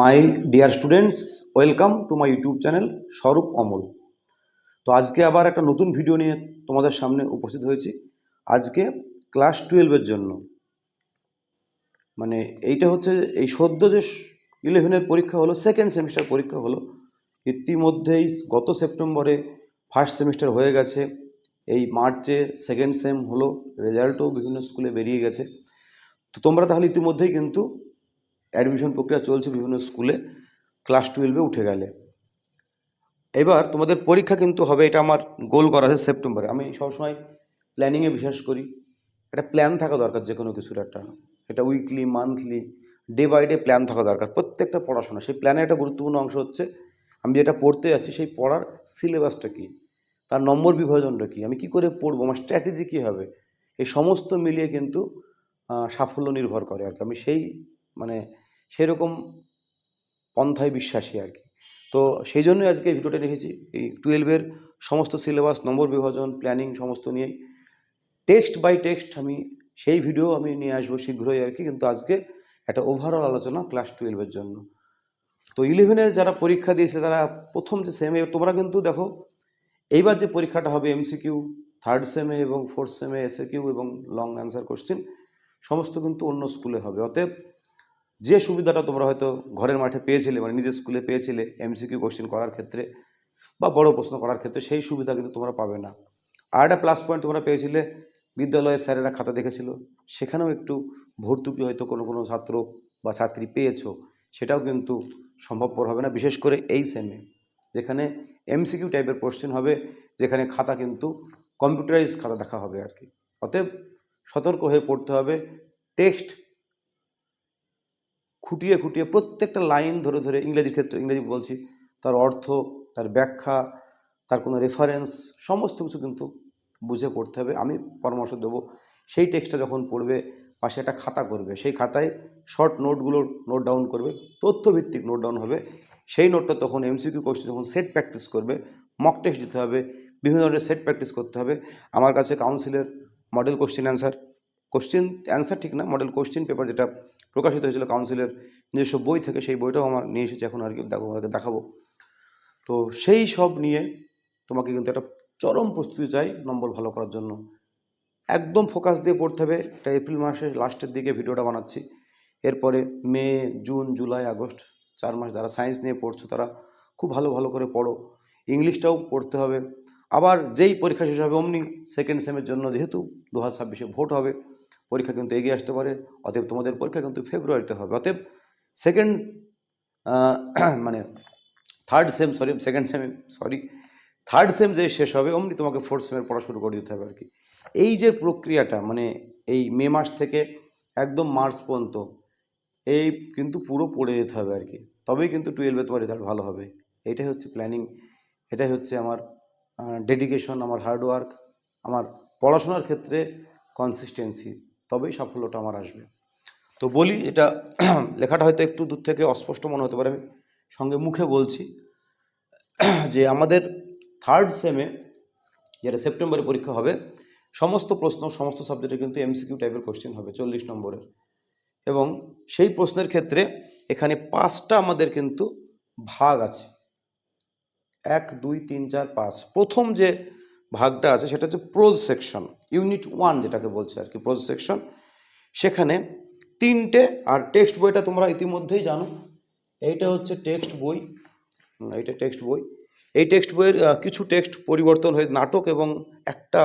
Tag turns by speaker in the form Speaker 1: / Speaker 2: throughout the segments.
Speaker 1: My dear students, welcome to my YouTube channel Swarup Amal. তো আজকে আবার একটা নতুন ভিডিও নিয়ে তোমাদের সামনে উপস্থিত হয়েছি। আজকে ক্লাস টুয়েলভের জন্য। মানে এইটা হচ্ছে এই সদ্য যে ইলেভেনের পরীক্ষা হলো সেকেন্ড সেমিস্টার পরীক্ষা হলো, ইতিমধ্যেই গত সেপ্টেম্বরে ফার্স্ট সেমিস্টার হয়ে গেছে। এই মার্চে সেকেন্ড সেম হলো রেজাল্টও বিভিন্ন স্কুলে বেরিয়ে গেছে। তো তোমরা তাহলে ইতিমধ্যেই কিন্তু অ্যাডমিশন প্রক্রিয়া চলছে বিভিন্ন স্কুলে ক্লাস টুয়েলভে উঠে গেলে। এবার তোমাদের পরীক্ষা কিন্তু হবে, এটা আমার গোল করা আছে সেপ্টেম্বরে আমি সবসময় প্ল্যানিংয়ে বিশ্বাস করি, একটা প্ল্যান থাকা দরকার যে কোনো কিছুর একটা। এটা weekly monthly day by day plan থাকা দরকার, প্রত্যেকটা পড়াশোনা। সেই প্ল্যানের একটা গুরুত্বপূর্ণ অংশ হচ্ছে, আমি যেটা পড়তে যাচ্ছি সেই পড়ার সিলেবাসটা কী? তার নম্বর বিভাজনটা কী? আমি কী করে পড়ব? আমার স্ট্র্যাটেজি কী হবে? এই সমস্ত মিলিয়ে কিন্তু সাফল্য নির্ভর করে আর কি। আমি সেই মানে সেরকম পন্থায় বিশ্বাসী আর কি। তো সেই জন্যই আজকে ভিডিওটা রেখেছি এই টুয়েলভের সমস্ত সিলেবাস নম্বর বিভাজন প্ল্যানিং সমস্ত নিয়েই। টেক্সট বাই টেক্সট আমি সেই ভিডিও আমি নিয়ে আসব শীঘ্রই আর কি। কিন্তু আজকে একটা ওভারঅল আলোচনা ক্লাস টুয়েলভের জন্য। তো ইলেভেনে যারা পরীক্ষা দিয়েছে, তারা প্রথম যে সেমে তোমরা কিন্তু দেখো, এইবার যে পরীক্ষাটা হবে এমসিকিউ থার্ড সেমে এবং ফোর্থ সেমে এসএ কিউ এবং লং অ্যান্সার কোশ্চেন সমস্ত কিন্তু অন্য স্কুলে হবে। অতএব যে সুবিধাটা তোমরা হয়তো ঘরের মাঠে পেয়েছিলে মানে নিজের স্কুলে পেয়েছিলে এমসিকিউ কোশ্চেন করার ক্ষেত্রে বা বড় প্রশ্ন করার ক্ষেত্রে, সেই সুবিধা কিন্তু তোমরা পাবে না। আর একটা প্লাস পয়েন্ট তোমরা পেয়েছিলে, বিদ্যালয়ের স্যারেরা খাতা দেখেছিল, সেখানেও একটু ভর্তুকি হয়তো কোনো কোনো ছাত্র বা ছাত্রী পেয়েছ, সেটাও কিন্তু সম্ভবপর হবে না, বিশেষ করে এই সেমে যেখানে এমসিকিউ টাইপের কোশ্চেন হবে, যেখানে খাতা কিন্তু কম্পিউটারাইজ খাতা দেখা হবে আর কি। অতএব সতর্ক হয়ে পড়তে হবে টেক্সট খুঁটিয়ে খুঁটিয়ে প্রত্যেকটা লাইন ধরে ধরে ইংরেজির ক্ষেত্রে, ইংরেজি বলছি, তার অর্থ, তার ব্যাখ্যা, তার কোনো রেফারেন্স সমস্ত কিছু কিন্তু বুঝে পড়তে হবে। আমি পরামর্শ দেবো, সেই টেক্সটটা যখন পড়বে, পাশে একটা খাতা করবে, সেই খাতায় শর্ট নোটগুলো নোট ডাউন করবে, তথ্যভিত্তিক নোট ডাউন হবে। সেই নোটটা তখন এমসিকিউ কোশ্চেন যখন সেট প্র্যাকটিস করবে মক টেস্ট দিতে হবে, বিভিন্ন ধরনের সেট প্র্যাকটিস করতে হবে। আমার কাছে কাউন্সিলের model question answer question answer ঠিক না মডেল কোশ্চেন পেপার যেটা প্রকাশিত হয়েছিল কাউন্সিলের নিজস্ব বই থেকে, সেই বইটাও আমার নিয়ে এসেছি এখন আর কি দেখো দেখাবো। তো সেই সব নিয়ে তোমাকে কিন্তু একটা চরম প্রস্তুতি চাই নম্বর ভালো করার জন্য। একদম ফোকাস দিয়ে পড়তে হবে, এটা এপ্রিল মাসের লাস্টের দিকে ভিডিওটা বানাচ্ছি। এরপরে মে, জুন, জুলাই, আগস্ট, চার মাস যারা সায়েন্স নিয়ে পড়ছো, তারা খুব ভালো ভালো করে পড়ো। ইংলিশটাও পড়তে হবে। আবার যেই পরীক্ষা শেষ হবে, অমনি সেকেন্ড সেমের জন্য যেহেতু দু হাজার ছাব্বিশে ভোট হবে পরীক্ষা কিন্তু এগিয়ে আসতে পারে। অতএব তোমাদের পরীক্ষা কিন্তু ফেব্রুয়ারিতে হবে। অতএব সেকেন্ড মানে third sem sorry second sem sorry third sem যে শেষ হবে, অমনি তোমাকে ফোর্থ সেমের পড়া শুরু করে দিতে হবে আর কি। এই যে প্রক্রিয়াটা মানে এই মে মাস থেকে একদম মার্চ পর্যন্ত, এই কিন্তু পুরো পড়ে যেতে হবে আর কি। তবেই কিন্তু টুয়েলভে তোমার রেজাল্ট ভালো হবে। এটাই হচ্ছে প্ল্যানিং এটাই হচ্ছে আমার ডেডিকেশন আমার হার্ডওয়ার্ক আমার পড়াশোনার ক্ষেত্রে কনসিস্টেন্সি তবেই সাফল্যটা আমার আসবে। তো বলি, এটা লেখাটা হয়তো একটু দূর থেকে অস্পষ্ট মনে হতে পারে, আমি সঙ্গে মুখে বলছি যে আমাদের থার্ড সেমে যেটা সেপ্টেম্বরে পরীক্ষা হবে, সমস্ত প্রশ্ন, সমস্ত সাবজেক্টে কিন্তু এমসিকিউ টাইপের কোশ্চেন হবে, চল্লিশ নম্বরের। এবং সেই প্রশ্নের ক্ষেত্রে এখানে পাঁচটা আমাদের কিন্তু ভাগ আছে। এক, দুই, তিন, চার, পাঁচ। প্রথম যে ভাগটা আছে, সেটা হচ্ছে প্রোজ সেকশন ইউনিট ওয়ান যেটাকে বলছে আর কি প্রোজ সেকশন সেখানে তিনটে আর টেক্সট বইটা তোমরা ইতিমধ্যেই জানো। এইটা হচ্ছে টেক্সট বই এইটা টেক্সট বই। এই টেক্সট বইয়ের কিছু টেক্সট পরিবর্তন হয়ে, নাটক এবং একটা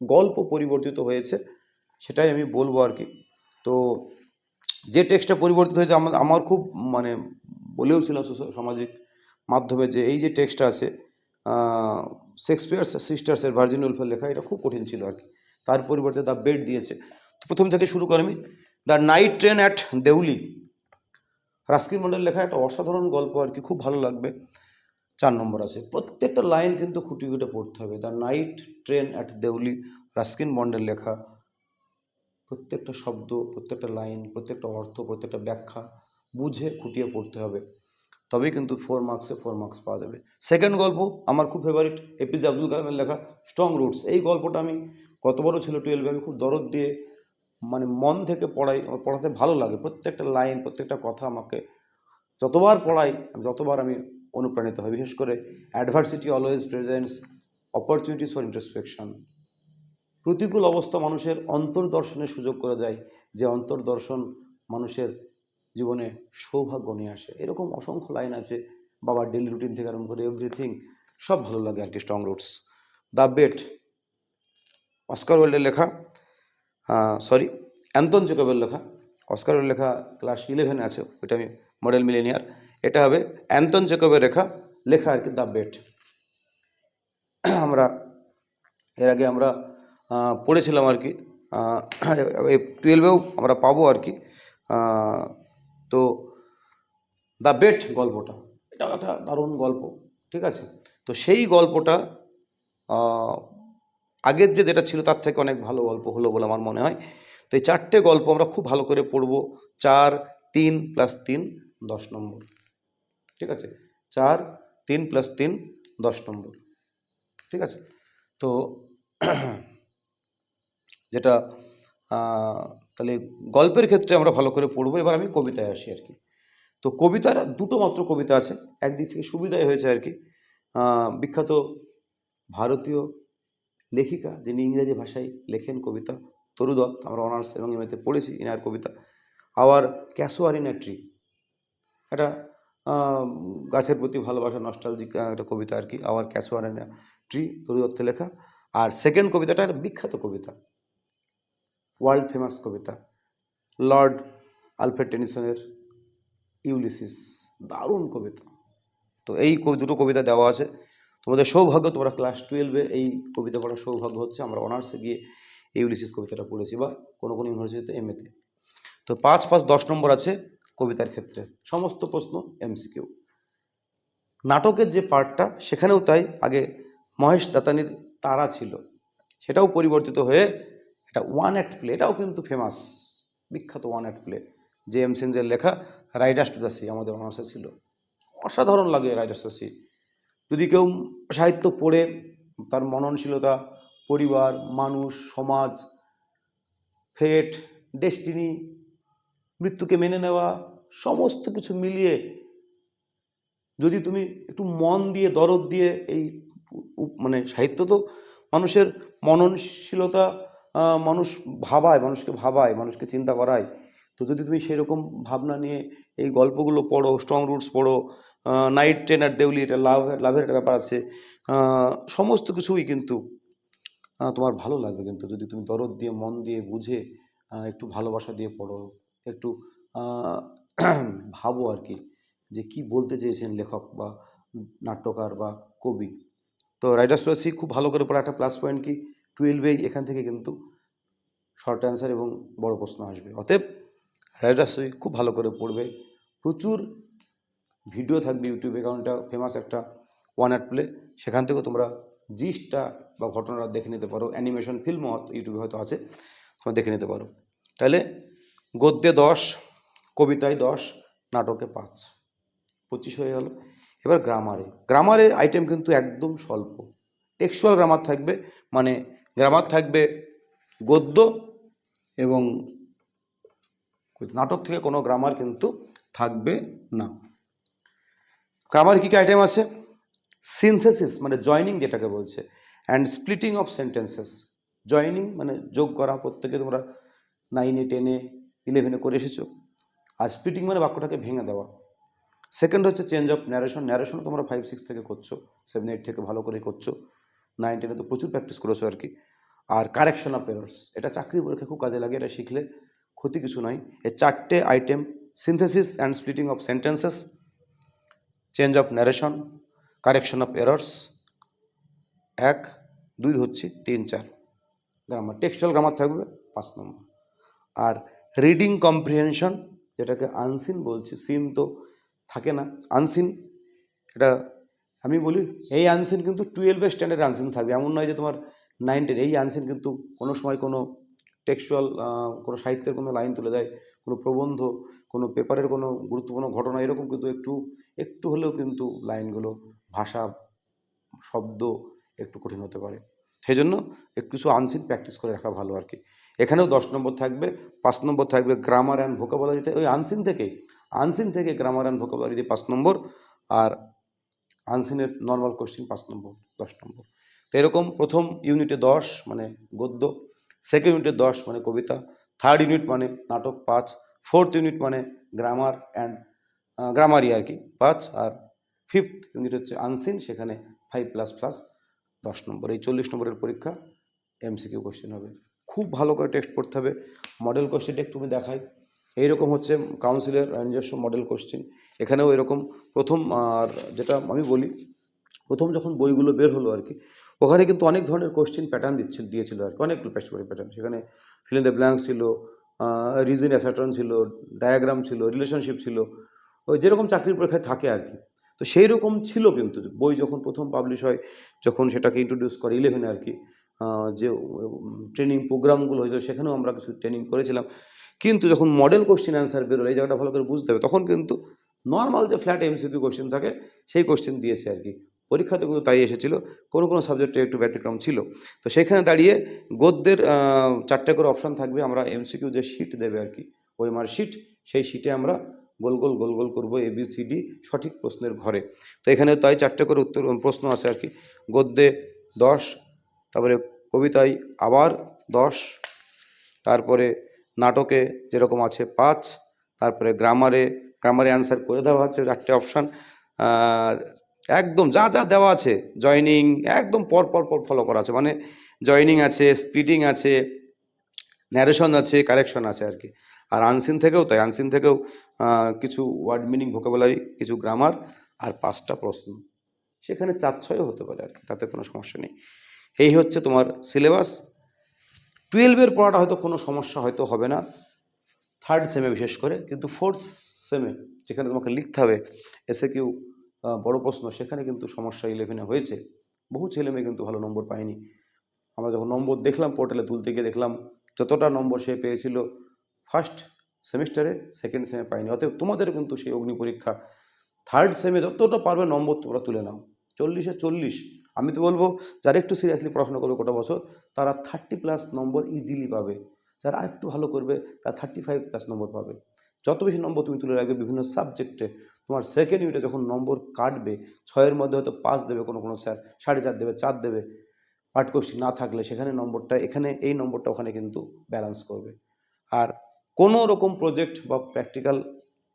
Speaker 1: গল্প পরিবর্তিত হয়েছে, সেটাই আমি বলব আর কি। তো যে টেক্সটটা পরিবর্তিত হয়েছে, আমার আমার খুব মানে বলেও ছিলাম সামাজিক মাধ্যমে যে এই যে টেক্সটটা আছে শেক্সপিয়ার সিস্টার্সের ভার্জিন উলফের লেখা, এটা খুব কঠিন ছিল আর কি। তার পরিবর্তে দ্য বেড দিয়েছে। প্রথম থেকে শুরু করে আমি the night train at Deoli Ruskin Mondal লেখা একটা অসাধারণ গল্প আর কি, খুব ভালো লাগবে। চার নম্বর আছে, প্রত্যেকটা লাইন কিন্তু খুঁটি খুঁটে পড়তে হবে। The night train at Deoli Ruskin Mondal লেখা। প্রত্যেকটা শব্দ, প্রত্যেকটা লাইন, প্রত্যেকটা অর্থ, প্রত্যেকটা ব্যাখ্যা বুঝে খুঁটিয়ে পড়তে হবে। তবেই কিন্তু ফোর মার্কসে ফোর মার্কস পাওয়া যাবে। সেকেন্ড গল্প, আমার খুব ফেভারিট এপিজে আব্দুল কালামের লেখা স্ট্রং রুটস এই গল্পটা আমি কত বড় ছিল টুয়েলভে আমি খুব দরদ দিয়ে মানে মন থেকে পড়াই, আমার পড়াতে ভালো লাগে। প্রত্যেকটা লাইন প্রত্যেকটা কথা আমাকে যতবার পড়াই, আমি ততবার আমি অনুপ্রাণিত হই। বিশেষ করে adversity always presents opportunities for introspection প্রতিকূল অবস্থা মানুষের অন্তর্দর্শনের সুযোগ করে দেয়। যে অন্তর্দর্শন মানুষের জীবনে সৌভাগ্য নিয়ে আসে। এরকম অসংখ্য লাইন আছে, বাবার ডেলি রুটিন থেকে আরম্ভ করে এভরিথিং সব ভালো লাগে আর কি strong roots the bet Oscar ওয়াইল্ডের লেখা সরি অ্যান্তন জেকবের লেখা অস্কার ওয়াইল্ডের লেখা ক্লাস ইলেভেনে আছে, ওইটা আমি মডেল মিলেনিয়ার এটা হবে অ্যান্তন জেকবের লেখা লেখা আর কি দ্য বেট আমরা, এর আগে আমরা পড়েছিলাম আর কি টুয়েলভেও আমরা পাবো আর কি তো দ্য বেট গল্পটা। এটা একটা দারুণ গল্প, ঠিক আছে? তো সেই গল্পটা আগের যে যেটা ছিল তার থেকে অনেক ভালো গল্প হলো বলে আমার মনে হয়। তো এই চারটে গল্প আমরা খুব ভালো করে পড়ব। চার, তিন প্লাস তিন, দশ নম্বর। ঠিক আছে? চার, তিন প্লাস তিন, দশ নম্বর। ঠিক আছে? তো যেটা তাহলে গল্পের ক্ষেত্রে আমরা ভালো করে পড়ব, এবার আমি কবিতায় আসি আর কি। তো কবিতার দুটো মাত্র কবিতা আছে, একদিক থেকে সুবিধাই হয়েছে আর কি। বিখ্যাত ভারতীয় লেখিকা যিনি ইংরেজি ভাষায় লেখেন কবিতা তরু দত্ত আমরা অনার্স এবং এমএতে পড়েছি ইনার কবিতা, আওয়ার ক্যাসোয়ারিনা ট্রি। একটা গাছের প্রতি ভালোবাসা, নস্টালজিক একটা কবিতা আর কি, আওয়ার ক্যাসোয়ারিনা ট্রি তরু দত্তের লেখা। আর সেকেন্ড কবিতাটা একটা বিখ্যাত কবিতা। ওয়ার্ল্ড ফেমাস কবিতা, লর্ড আলফ্রেড টেনিসনের ইউলিসিস, দারুণ কবিতা। তো এই দুটো কবিতা দেওয়া আছে। তোমাদের সৌভাগ্য, তোমরা ক্লাস টুয়েলভে এই কবিতা পড়ার সৌভাগ্য হচ্ছে আমরা অনার্সে গিয়ে ইউলিসিস কবিতাটা পড়েছি বা কোনো কোনো ইউনিভার্সিটিতে এম এতে তো পাঁচ পাঁচ দশ নম্বর আছে কবিতার ক্ষেত্রে, সমস্ত প্রশ্ন এমসিকিউ। নাটকের যে পার্টটা, সেখানেও তাই আগে মহেশ দাতানির তারা ছিল, সেটাও পরিবর্তিত হয়ে এটা ওয়ান অ্যাক্ট প্লে এটাও কিন্তু ফেমাস বিখ্যাত one act play J M সেনজের লেখা রাইডার্স টু দ্য সি আমাদের অনার্সে ছিল। অসাধারণ লাগে রাইডার্স টু দ্য সি যদি কেউ সাহিত্য পড়ে, তার মননশীলতা, পরিবার, মানুষ, সমাজ ফেট ডেস্টিনি মৃত্যুকে মেনে নেওয়া, সমস্ত কিছু মিলিয়ে যদি তুমি একটু মন দিয়ে, দরদ দিয়ে এই মানে সাহিত্য তো মানুষের মননশীলতা মানুষ ভাবায়, মানুষকে ভাবায়, মানুষকে চিন্তা করায়। তো যদি তুমি সেই রকম ভাবনা নিয়ে এই গল্পগুলো পড়ো স্ট্রং রুটস পড়ো নাইট ট্রেন আর দেউলি এটা লাভ লাভের একটা ব্যাপার আছে সমস্ত কিছুই কিন্তু তোমার ভালো লাগবে কিন্তু। যদি তুমি দরদ দিয়ে, মন দিয়ে বুঝে একটু ভালোবাসা দিয়ে পড়ো, একটু ভাবো আর কি, যে কি বলতে চেয়েছেন লেখক বা নাট্যকার বা কবি। তো রাইটার্স রয়েছি খুব ভালো করে পড়া, একটা প্লাস পয়েন্ট কি? টুয়েলভেই এখান থেকে কিন্তু শর্ট অ্যান্সার এবং বড় প্রশ্ন আসবে। অতএব রাইটার্স খুব ভালো করে পড়বে। প্রচুর ভিডিও থাকবে ইউটিউব অ্যাকাউন্টটা ফেমাস একটা ওয়ান অ্যাট প্লে সেখান থেকেও তোমরা জিসটা বা ঘটনাটা দেখে নিতে পারো। অ্যানিমেশন ফিল্মও ইউটিউবে হয়তো আছে, তোমরা দেখে নিতে পারো। তাহলে গদ্যে দশ, কবিতায় দশ, নাটকে পাঁচ। পঁচিশ হয়ে গেল। এবার গ্রামারে গ্রামারের আইটেম কিন্তু একদম স্বল্প। টেক্সচুয়াল গ্রামার থাকবে মানে গ্রামার থাকবে। গদ্য এবং নাটক থেকে কোনো গ্রামার কিন্তু থাকবে না। গ্রামার কী কী আইটেম আছে? সিনথেসিস মানে জয়নিং যেটাকে বলছে and splitting of sentences joining মানে যোগ করা, প্রত্যেকে তোমরা নাইনে টেনে ইলেভেনে করে এসেছ। আর স্প্লিটিং মানে বাক্যটাকে ভেঙে দেওয়া। সেকেন্ড হচ্ছে চেঞ্জ অফ ন্যারেশন ন্যারেশন তোমরা ফাইভ সিক্স থেকে করছ। সেভেন এইট থেকে ভালো করে করছ। নাইন টেনে তো প্রচুর প্র্যাকটিস করেছ আর কি। আর কারেকশন অফ এরর্স এটা চাকরি পরীক্ষা খুব কাজে লাগে, এটা শিখলে ক্ষতি কিছু নয়। এর চারটে item synthesis and splitting of sentences change of narration correction of errors এক, দুই হচ্ছে তিন, চার। গ্রামার টেক্সচুয়াল গ্রামার থাকবে, পাঁচ নম্বর আর রিডিং কম্প্রিহেনশন যেটাকে আনসিন বলছি সিন তো থাকে না। আনসিন এটা আমি বলি, এই আনসিন কিন্তু টুয়েলভের স্ট্যান্ডার্ড আনসিন থাকবে। এমন নয় যে তোমার নাইন টেন এই আনসিন কিন্তু কোনো সময় কোনো টেক্সচুয়াল কোনো সাহিত্যের কোনো লাইন তুলে দেয়, কোনো প্রবন্ধ, কোনো পেপারের কোনো গুরুত্বপূর্ণ ঘটনা, এরকম কিন্তু একটু একটু হলেও কিন্তু লাইনগুলো ভাষা, শব্দ একটু কঠিন হতে পারে। সেই জন্য একটু কিছু আনসিন প্র্যাকটিস করে রাখা ভালো আর কি এখানেও দশ নম্বর থাকবে, পাঁচ নম্বর থাকবে গ্রামার অ্যান্ড ভোকাবুলারিতে ওই আনসিন থেকে আনসিন থেকে গ্রামার অ্যান্ড ভোকাবুলারিতে পাঁচ নম্বর, আর আনসিনের নর্মাল কোশ্চেন পাঁচ নম্বর, দশ নম্বর। তো এরকম প্রথম ইউনিটে দশ মানে গদ্য। সেকেন্ড ইউনিটে দশ মানে কবিতা। থার্ড ইউনিট মানে নাটক, পাঁচ। ফোর্থ ইউনিট মানে গ্রামার অ্যান্ড গ্রামারই আর কি, পাঁচ। আর ফিফথ ইউনিট হচ্ছে আনসিন, সেখানে ফাইভ প্লাস প্লাস দশ নম্বর। এই চল্লিশ নম্বরের পরীক্ষা এমসিকিউ কোশ্চেন হবে। খুব ভালো করে টেস্ট পড়তে হবে। মডেল কোশ্চেনটা একটু আমি দেখাই। এইরকম হচ্ছে কাউন্সিলের নিজস্ব মডেল কোশ্চেন এখানেও এরকম প্রথম, আর যেটা আমি বলি, প্রথম যখন বইগুলো বের হলো আর কি, ওখানে কিন্তু অনেক ধরনের কোশ্চেন প্যাটার্ন দিচ্ছে দিয়েছিল আর কি। অনেকগুলো প্যাটার্ন সেখানে ফিল দ্য ব্ল্যাঙ্ক ছিল রিজন অ্যাসার্টন ছিল ডায়াগ্রাম ছিল রিলেশনশিপ ছিল, ওই যেরকম চাকরির পরীক্ষায় থাকে আর কি। তো সেই রকম ছিল কিন্তু, বই যখন প্রথম পাবলিশ হয়, যখন সেটাকে ইন্ট্রোডিউস করে ইলেভেনে আর কি যে ট্রেনিং প্রোগ্রামগুলো হয়েছিল, সেখানেও আমরা কিছু ট্রেনিং করেছিলাম। কিন্তু যখন মডেল কোশ্চেন অ্যান্সার বেরোলো, এই জায়গাটা ভালো করে বুঝতে হবে, তখন কিন্তু নর্মাল যে ফ্ল্যাট এমসিকিউ কোশ্চেন থাকে, সেই কোশ্চেন দিয়েছে আর কি। পরীক্ষাতে কিন্তু তাই এসেছিল, কোনো কোনো সাবজেক্টে একটু ব্যতিক্রম ছিল। তো সেখানে দাঁড়িয়ে গদ্যের চারটে করে অপশান থাকবে, আমরা এমসিকিউ যে শিট দেবে আর কি আমার শিট সেই শিটে আমরা গোল গোল গোল গোল করব এ বি সি ডি সঠিক প্রশ্নের ঘরে। তো এখানে তাই চারটে করে উত্তর প্রশ্ন আছে আর কি। গদ্যে দশ, তারপরে কবিতায় আবার দশ, তারপরে নাটকে যেরকম আছে পাঁচ, তারপরে গ্রামারে গ্রামারে অ্যান্সার করে দেওয়া আছে চারটে অপশান একদম যা যা দেওয়া আছে জয়নিং একদম পর পর পর ফলো করা আছে। মানে জয়নিং আছে স্পিডিং আছে ন্যারেশন আছে কারেকশন আছে আর কি। আর আনসিন থেকেও তাই আনসিন থেকেও কিছু ওয়ার্ড মিনিং ভোকাবুলারি কিছু গ্রামার আর পাঁচটা প্রশ্ন। সেখানে চার, ছয়ও হতে পারে আর কি, তাতে কোনো সমস্যা নেই। এই হচ্ছে তোমার সিলেবাস টুয়েলভের পড়াটা হয়তো কোনো সমস্যা হয়তো হবে না। থার্ড সেমে বিশেষ করে, কিন্তু ফোর্থ সেমে যেখানে তোমাকে লিখতে হবে এসে কেউ বড় প্রশ্ন, সেখানে কিন্তু সমস্যা ইলেভেনে হয়েছে। বহু ছেলে মেয়ে কিন্তু ভালো নম্বর পায়নি। আমরা যখন নম্বর দেখলাম পোর্টালে তুলতে গিয়ে দেখলাম, যতটা নম্বর সে পেয়েছিল ফার্স্ট সেমিস্টারে সেকেন্ড সেমে পায়নি। অতএব তোমাদের কিন্তু সেই অগ্নি পরীক্ষা। থার্ড সেমে যতটা পারবে নম্বর তোমরা তুলে নাও। চল্লিশে চল্লিশ আমি তো বলব, যারা একটু সিরিয়াসলি পড়াশোনা করবে গোটা বছর, তারা থার্টি প্লাস নম্বর ইজিলি পাবে। যারা আরেকটু ভালো করবে, তারা থার্টি ফাইভ প্লাস নম্বর পাবে। যত বেশি নম্বর তুমি তুলে রাখবে বিভিন্ন সাবজেক্টে তোমার সেকেন্ড ইউনিটে যখন নম্বর কাটবে, ছয়ের মধ্যে হয়তো পাঁচ দেবে কোনো কোনো স্যার সাড়ে চার দেবে চার দেবে। পাঠ কোশ্চিন না থাকলে সেখানে নম্বরটা এখানে এই নম্বরটা ওখানে কিন্তু ব্যালেন্স করবে। আর কোনো রকম প্রজেক্ট বা প্র্যাকটিক্যাল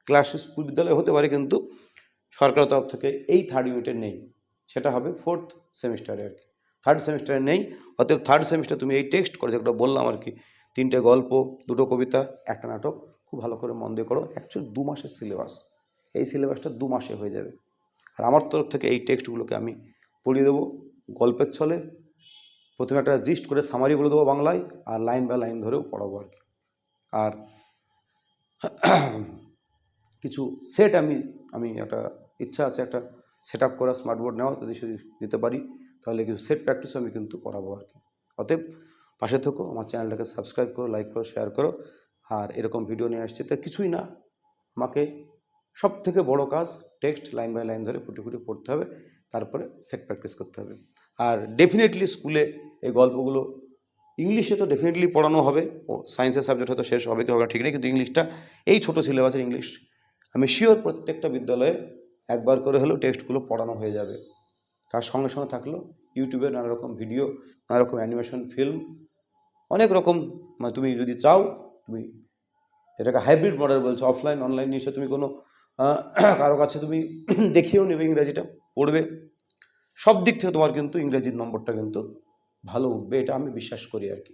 Speaker 1: ক্লাস বিদ্যালয় হতে পারে কিন্তু সরকারের তরফ থেকে এই থার্ড ইউনিটে নেই। সেটা হবে ফোর্থ সেমিস্টারে আর কি। থার্ড সেমিস্টারে নেই, অতএব থার্ড সেমিস্টার তুমি এই টেক্সট করে যেটা বললাম আর কি, তিনটে গল্প, দুটো কবিতা, একটা নাটক, খুব ভালো করে মন দিয়ে করো। অ্যাকচুয়ালি দু মাসের সিলেবাস এই সিলেবাসটা দু মাসে হয়ে যাবে। আর আমার তরফ থেকে এই টেক্সটগুলোকে আমি পড়িয়ে দেবো গল্পের ছলে। প্রথমে একটা জিস্ট করে সামারি বলে দেবো বাংলায়, আর লাইন বাই লাইন ধরেও পড়াবো আর কি। আর কিছু সেট আমি আমি একটা ইচ্ছা আছে একটা সেট আপ করা স্মার্ট বোর্ড নেওয়া যদি সেটি দিতে পারি, তাহলে কিছু সেট প্র্যাকটিস আমি কিন্তু করাবো আর কি। অতএব পাশে থেকো, আমার চ্যানেলটাকে সাবস্ক্রাইব করো লাইক করো শেয়ার করো। আর এরকম ভিডিও নিয়ে আসছে, তা কিছুই না। আমাকে সব থেকে বড় কাজ টেক্সট লাইন বাই লাইন ধরে ফুটে ফুটে পড়তে হবে, তারপরে সেট প্র্যাকটিস করতে হবে। আর ডেফিনেটলি স্কুলে এই গল্পগুলো ইংলিশে তো ডেফিনেটলি পড়ানো হবে। ও সায়েন্সের সাবজেক্ট হয়তো শেষ হবে কি হবে ঠিক নেই, কিন্তু ইংলিশটা এই ছোটো সিলেবাসের ইংলিশ আমি শিওর প্রত্যেকটা বিদ্যালয়ে একবার করে হলেও টেক্সটগুলো পড়ানো হয়ে যাবে। তার সঙ্গে সঙ্গে থাকল ইউটিউবে নানা রকম ভিডিও নানা রকম অ্যানিমেশন ফিল্ম অনেক রকম। মানে তুমি যদি চাও, তুমি এটাকে হাইব্রিড মডেল বলছো অফলাইন অনলাইন নিয়ে তুমি কোনো কারও কাছে তুমি দেখিয়েও নেবে ইংরাজিটা, পড়বে। সব দিক থেকে তোমার কিন্তু ইংরেজির নম্বরটা কিন্তু ভালো উঠবে, এটা আমি বিশ্বাস করি আর কি।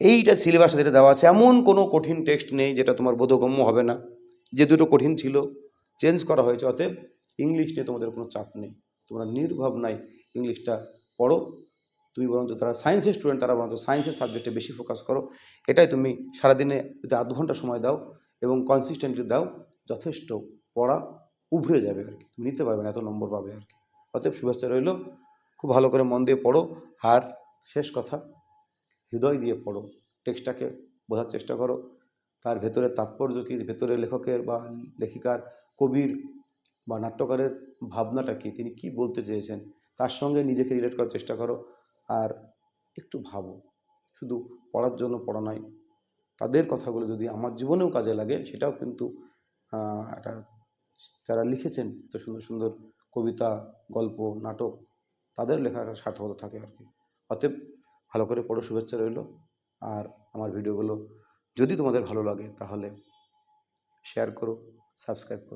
Speaker 1: এইটা সিলেবাসে যেটা দেওয়া আছে, এমন কোনো কঠিন টেক্সট নেই যেটা তোমার বোধগম্য হবে না। যে দুটো কঠিন ছিল চেঞ্জ করা হয়েছে, অতএব ইংলিশ নিয়ে তোমাদের কোনো চাপ নেই। তোমরা নির্ভাবনায় ইংলিশটা পড়ো। তুমি বরঞ্চ তারা সায়েন্সের স্টুডেন্ট তারা বরঞ্চ সায়েন্সের সাবজেক্টে বেশি ফোকাস করো। এটাই তুমি সারাদিনে যদি আধ ঘণ্টা সময় দাও এবং কনসিস্টেন্টলি দাও, যথেষ্ট পড়া উভরে যাবে আর কি। তুমি নিতে পারবে না, এত নম্বর পাবে আর কি। অতএব শুভেচ্ছা রইল। খুব ভালো করে মন দিয়ে পড়ো। আর শেষ কথা, হৃদয় দিয়ে পড়ো। টেক্সটটাকে বোঝার চেষ্টা করো। তার ভেতরে তাৎপর্য কী? ভেতরে লেখকের বা লেখিকার কবির বা নাট্যকারের ভাবনাটা কী? তিনি কি বলতে চেয়েছেন? তার সঙ্গে নিজেকে রিলেট করার চেষ্টা করো আর একটু ভাবো। শুধু পড়ার জন্য পড়া নয়, তাদের কথাগুলো যদি আমার জীবনেও কাজে লাগে, সেটাও কিন্তু একটা, যারা লিখেছেন, এত সুন্দর সুন্দর কবিতা, গল্প, নাটক, তাদের লেখার সার্থকতা থাকে আর কি। অতএব ভালো করে পড়ো, শুভেচ্ছা রইল। আর আমার ভিডিওগুলো যদি তোমাদের ভালো লাগে, তাহলে শেয়ার করো সাবস্ক্রাইব করো।